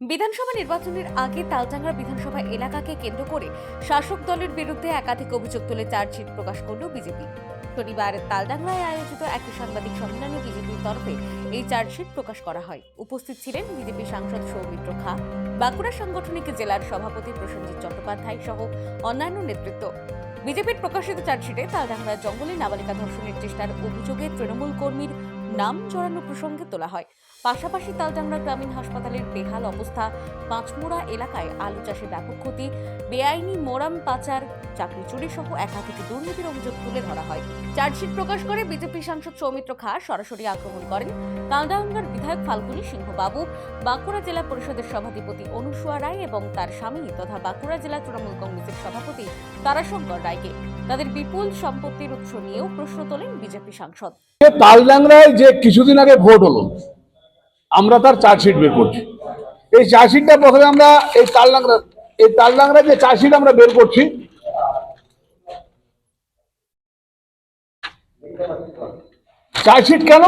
বিধানসভা নির্বাচনের আগে তালচাঙ্গা বিধানসভা এলাকাকে কেন্দ্র করে শাসক দলের বিরুদ্ধে একাধিক অভিযোগ তুলে চার্জশিট প্রকাশ করল বিজেপি। শনিবার তালডাংরায় আয়োজিত এক সাংবাদিক সম্মেলনে বিজেপির তরফে এই চার্জশিট প্রকাশ করা হয়। উপস্থিত ছিলেন বিজেপি সাংসদ সৌমিত্র খা, বাঁকুড়া সাংগঠনিক জেলার সভাপতি প্রসেনজিৎ চট্টোপাধ্যায় সহ অন্যান্য নেতৃত্ব। বিজেপির প্রকাশিত চার্জশিটে তালডাংরা জঙ্গলে নাবালিকা ধর্ষণের চেষ্টার অভিযোগে তৃণমূল কর্মীর নাম জড়ানো প্রসঙ্গে তোলা হয়। পাশাপাশি তালডাংরা গ্রামীণ হাসপাতালের বেহাল অবস্থা। পাঁচমোড়া এলাকায় আলু চাষে ব্যাপক ক্ষতি। বেআইনি মোরাম পাচার, চাকরি চুরি সহ একাধিক দুর্নীতির অভিযোগ তুলে ধরা হয়। চার্জশিট প্রকাশ করে বিজেপি সাংসদ সৌমিত্র খা সরাসরি আক্রমণ করেন। তালডাঙ্গার বিধায়ক ফাল্গুনী সিংহ বাবু বাঁকুড়া জেলা পরিষদের সভাধিপতি অনুসুয়া রায় এবং তার স্বামী তথা বাঁকুড়া জেলা তৃণমূল কংগ্রেসের সভাপতি তারাশঙ্কর রায়কে তাদের বিপুল সম্পত্তির উৎস নিয়েও প্রশ্ন তোলেন বিজেপি সাংসদ। তালডাংরায় যে কিছুদিন আগে ভোট হলো আমরা তার চার্জশিট বের করছি। এই চার্জশিটটা প্রথমে আমরা এই তালডাংরা এই তালডাংরা যে চার্জশিট আমরা বের করছি, চার্জশিট কেন?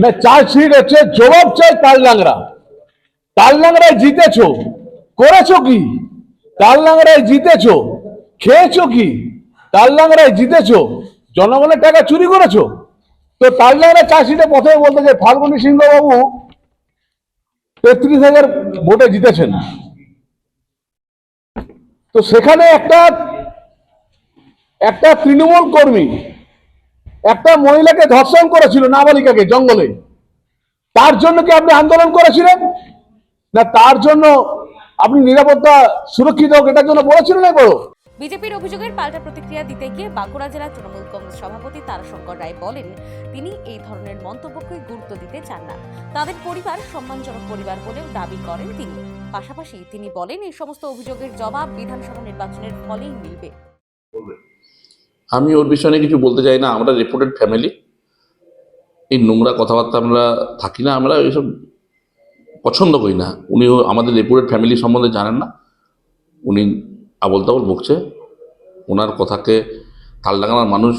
না, চার্জশিট হচ্ছে জবাব চাই তালডাংরা। তালডাংরায় জিতেছো, করেছ কি? তালডাংরায় জিতেছো, খেয়েছো কি? তালডাংরায় জিতেছো, জনগণের টাকা চুরি করেছ? তো তালডাংরা চাষিটা প্রথমে বলতে যে ফাল্গুনী সিংহ বাবু তেত্রিশ হাজার ভোটে জিতেছেন। তো সেখানে একটা একটা তৃণমূল কর্মী, একটা মহিলাকে ধর্ষণ করেছিল নাবালিকাকে জঙ্গলে। তার জন্য কি আপনি আন্দোলন করেছিলেন? না তার জন্য আপনি নিরাপত্তা সুরক্ষিত হোক এটার জন্য বলেছিলেন না বড় বিজেপির অভিযোগের পাল্টা প্রতিক্রিয়া দিতে গিয়ে বাঁকুড়া জেলা তৃণমূল কংগ্রেস সভাপতি তারাশঙ্কর রায় বলেন, তিনি এই ধরনের মন্তব্যকে গুরুত্ব দিতে চান না। তাদের পরিবার সম্মানজনক পরিবার বলেও দাবি করেন তিনি। পাশাপাশি তিনি বলেন, এই সমস্ত অভিযোগের জবাব বিধানসভা নির্বাচনের ফলেই মিলবে। আমি ওর বিষয়ে কিছু বলতে চাই না। আমরা রেপুটেড ফ্যামিলি এই নোংরা কথাবার্তা আমরা থাকি না, আমরা এইসব পছন্দ করি না। উনিও আমাদের রেপুটেড ফ্যামিলি সম্বন্ধে জানেন না। উনি আবল তাবল বকছে ওনার কথাকে তালডাঙ্গার মানুষ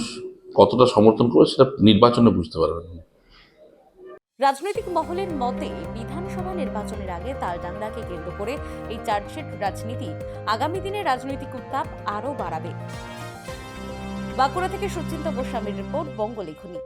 কতটা সমর্থন করে সেটা নির্বাচনে বুঝতে পারবেন রাজনৈতিক মহলের মতে, বিধানসভা নির্বাচনের আগে তালডাংরাকে কেন্দ্র করে এই চার্জশিট রাজনীতি আগামী দিনে রাজনৈতিক উত্তাপ আরও বাড়াবে। বাঁকুড়া থেকে সুচিন্ত গোস্বামীর রিপোর্ট, বঙ্গলেখনী।